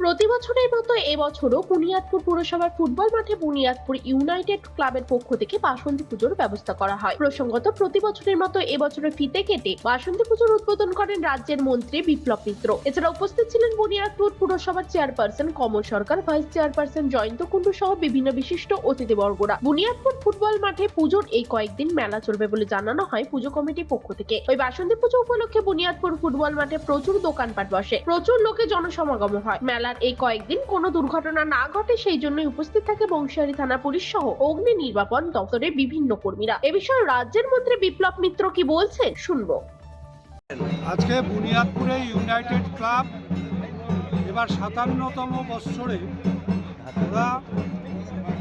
প্রতি বছরের মতো এবছরও বুনিয়াদপুর পুরসভার ফুটবল মাঠে বুনিয়াদপুর ইউনাইটেড ক্লাবের পক্ষ থেকে বাসন্তী পুজোর ব্যবস্থা করা হয়। প্রসঙ্গত প্রতি বছরের মতো এবছরের ফিতে কেটে বাসন্তী পুজোর উদ্বোধন করেন রাজ্যের মন্ত্রী বিপ্লব মিত্র। এছাড়া উপস্থিত ছিলেন বুনিয়াদপুর পুরসভার chairperson Kamal Sarkar, vice chairperson Jayanta Kundu সহ বিভিন্ন বিশিষ্ট অতিথিবর্গরা। বুনিয়াদপুর ফুটবল মাঠে পুজোর এই কয়েকদিন মেলা চলবে বলে জানানো হয় পুজো কমিটির পক্ষ থেকে। ওই বাসন্তী পুজো উপলক্ষে বুনিয়াদপুর ফুটবল মাঠে প্রচুর দোকানপাট বসে। প্রচুর লোকে জনসমাগম হয়। মেলার এই কয়েকদিন কোনো দুর্ঘটনা না ঘটে, সেই জন্যই উপস্থিত থাকে বংশিয়ারি থানা পুলিশ সহ অগ্নি নির্বাপন দপ্তরের বিভিন্ন কর্মীরা। এ বিষয়ে রাজ্যের মন্ত্রী বিপ্লব মিত্র কি বলছেন শুনব। আজকে বুনিয়াদপুরে ইউনাইটেড ক্লাব এবার সাতান্নতম বৎসরে ওরা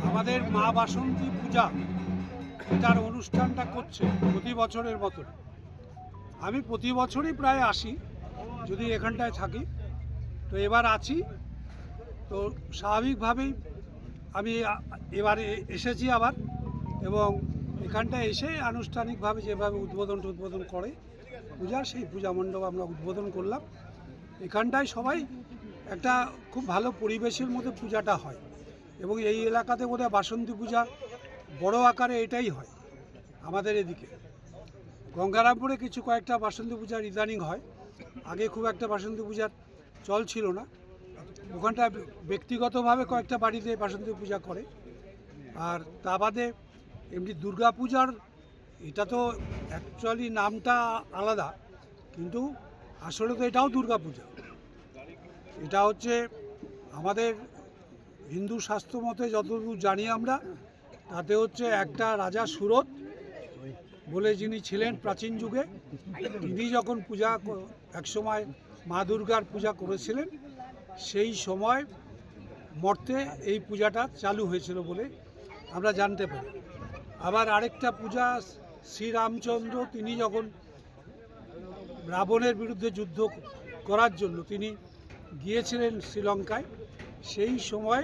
আমাদের মা বাসন্তী পূজা এটার অনুষ্ঠানটা করছে প্রতি বছরের মতো আমি প্রতি বছরই প্রায় আসি, যদি এখানটায় থাকি। তো এবার আছি। তো স্বাভাবিকভাবেই আমি এবার এসেছি আবার এবং এখানটায় এসে আনুষ্ঠানিকভাবে যেভাবে উদ্বোধন উদ্বোধন করে পূজা, সেই পূজা মণ্ডপ আমরা উদ্বোধন করলাম। এখানটায় সবাই একটা খুব ভালো পরিবেশের মধ্যে পূজাটা হয় এবং এই এলাকাতে বোধহয় বাসন্তী পূজা বড় আকারে এটাই হয় আমাদের এদিকে। গঙ্গারামপুরে কিছু কয়েকটা বাসন্তী পূজার ইদানিং হয়। আগে খুব একটা বাসন্তী পূজার চল ছিল না। ওখানটা ব্যক্তিগতভাবে কয়েকটা বাড়িতে বাসন্তী পূজা করে। আর তা বাদে এমনি দুর্গা পূজার, এটা তো অ্যাকচুয়ালি নামটা আলাদা। কিন্তু আসলে তো এটাও দুর্গা পূজা। এটা হচ্ছে আমাদের হিন্দু শাস্ত্র মতে যতদূর জানি আমরা, তাতে হচ্ছে একটা রাজা সুরত বলে যিনি ছিলেন প্রাচীন যুগে, তিনি যখন পূজা একসময় মা দুর্গার পূজা করেছিলেন, সেই সময় মর্তে এই পূজাটা চালু হয়েছিল বলে আমরা জানতে পারি। আবার আরেকটা পূজা, শ্রীরামচন্দ্র, তিনি যখন রাবণের বিরুদ্ধে যুদ্ধ করার জন্য তিনি গিয়েছিলেন শ্রীলঙ্কায়, সেই সময়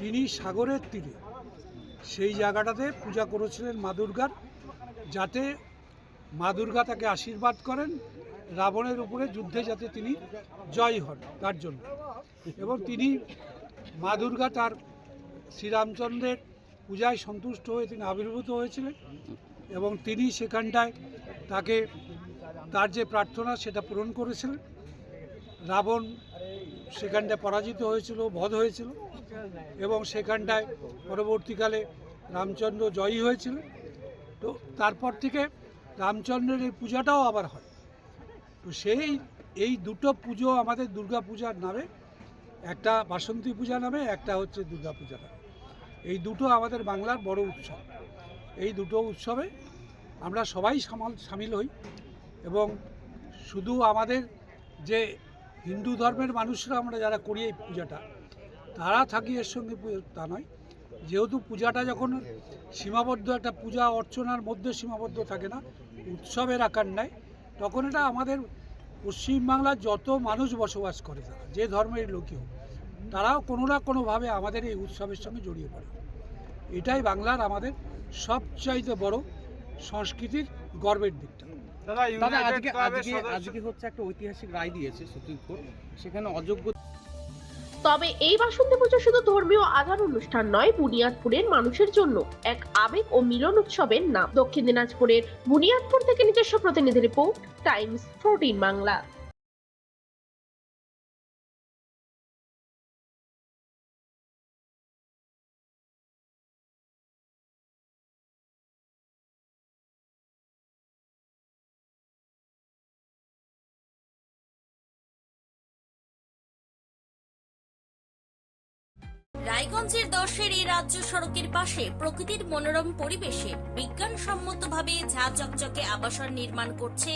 তিনি সাগরের তীরে সেই জায়গাটাতে পূজা করেছিলেন মা দুর্গার, যাতে মা দুর্গা তাকে আশীর্বাদ করেন রাবণের উপরে যুদ্ধে যাতে তিনি জয় হন, তার জন্য। এবং তিনি মা দুর্গা তার শ্রীরামচন্দ্রের পূজায় সন্তুষ্ট হয়ে তিনি আবির্ভূত হয়েছিলেন এবং তিনি সেখানটায় তাকে তার যে প্রার্থনা সেটা পূরণ করেছিলেন। রাবণ সেখানটায় পরাজিত হয়েছিল, বধ হয়েছিল এবং সেখানটায় পরবর্তীকালে রামচন্দ্র জয়ী হয়েছিল। তো তারপর থেকে রামচন্দ্রের এই পূজাটাও আবার হয়। সেই এই দুটো পুজো আমাদের দুর্গা পূজার নামে, একটা বাসন্তী পূজা নামে, একটা হচ্ছে দুর্গা পূজা নামে। এই দুটো আমাদের বাংলার বড় উৎসব। এই দুটো উৎসবে আমরা সবাই সামাল- সামিল হই এবং শুধু আমাদের যে হিন্দু ধর্মের মানুষরা আমরা যারা করি এই পূজাটা, তারা থাকি এর সঙ্গে তা নয়। যেহেতু পূজাটা যখন সীমাবদ্ধ, একটা পূজা অর্চনার মধ্যে সীমাবদ্ধ থাকে না, উৎসবের আকার নেয় তখন এটা আমাদের পশ্চিমবাংলার যত মানুষ বসবাস করে তারা যে ধর্মের লোকই হোক তারাও কোনো না কোনোভাবে আমাদের এই উৎসবের সঙ্গে জড়িয়ে পড়ে। এটাই বাংলার আমাদের সবচাইতে বড় সংস্কৃতির গর্বের দিকটা। দাদা আজকে আজকে আজকে হচ্ছে একটা ঐতিহাসিক রায় দিয়েছে সুপ্রিম কোর্ট। সেখানে অযোগ্য তবে এই বাসন্তী পুজো শুধু ধর্মীয় আধার অনুষ্ঠান নয়, বুনিয়াদপুরের মানুষের জন্য এক আবেগ ও মিলন উৎসবের নাম। দক্ষিণ দিনাজপুরের বুনিয়াদপুর থেকে নিজস্ব প্রতিনিধি রিপোর্ট, টাইমস ফোরটিন বাংলা। রায়গঞ্জের দশের এই রাজ্য সড়কের পাশে প্রকৃতির মনোরম পরিবেশে বিজ্ঞানসম্মতভাবে ঝা চকচকে আবাসন নির্মাণ করছে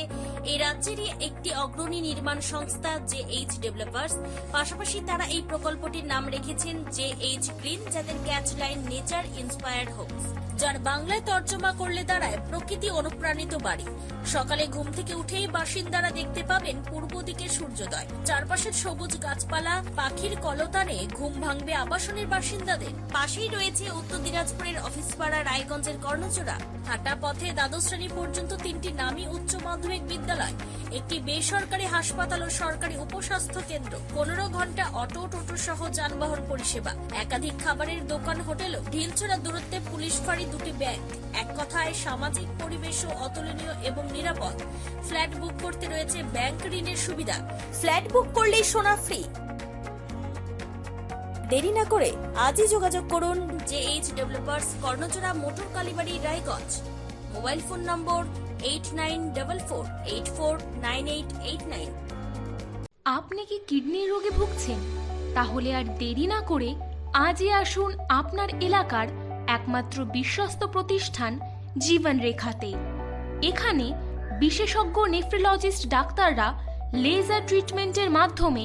এই রাজ্যেরই একটি অগ্রণী নির্মাণ সংস্থা জে এইচ ডেভেলপার্স পাশাপাশি তারা এই প্রকল্পটির নাম রেখেছেন জে এইচ গ্রিন যাদের ক্যাচলাইন নেচার ইন্সপায়ার্ড হোমস, যার বাংলায় তর্জমা করলে দাঁড়ায় প্রকৃতি অনুপ্রাণিত বাড়ি। সকালে ঘুম থেকে উঠেই বাসিন্দারা দেখতে পাবেন পূর্ব দিকে সূর্যোদয়। চারপাশের সবুজ গাছপালা, পাখির কলতানে ঘুম ভাঙবে আবাসনের বাসিন্দাদের। পাশেই রয়েছে উত্তর দিনাজপুরের অফিস পাড়া রায়গঞ্জের কর্ণচূড়া। হাঁটা পথে দ্বাদশ শ্রেণি পর্যন্ত তিনটি নামী উচ্চ মাধ্যমিক বিদ্যালয়, একটি বেসরকারি হাসপাতাল ও সরকারি উপস্বাস্থ্য কেন্দ্র। পনেরো ঘণ্টা অটো, টোটো সহ যানবাহন পরিষেবা। একাধিক খাবারের দোকান হোটেলও ঢিলছড়া দূরত্বে পুলিশ ফাঁড়ি দুটি ব্যাংক এক কথায়, সামাজিক পরিবেশও অতুলনীয় এবং নিরাপদ। ফ্ল্যাট বুক করতে রয়েছে ব্যাংক ঋণের সুবিধা। ফ্ল্যাট বুক করলেই সোনা ফ্রি। দেরি না করে আজই যোগাযোগ করুন J H developers Karnachura motor Kalibari Raiganj. Mobile phone number eight nine double four eight four nine eight eight nine আপনি কি কিডনির রোগে ভুগছেন? তাহলে আর দেরি না করে আজই আসুন আপনার এলাকার একমাত্র বিশ্বস্ত প্রতিষ্ঠান জীবন রেখাতে এখানে বিশেষজ্ঞ নেফ্রোলজিস্ট ডাক্তাররা লেজার ট্রিটমেন্টের মাধ্যমে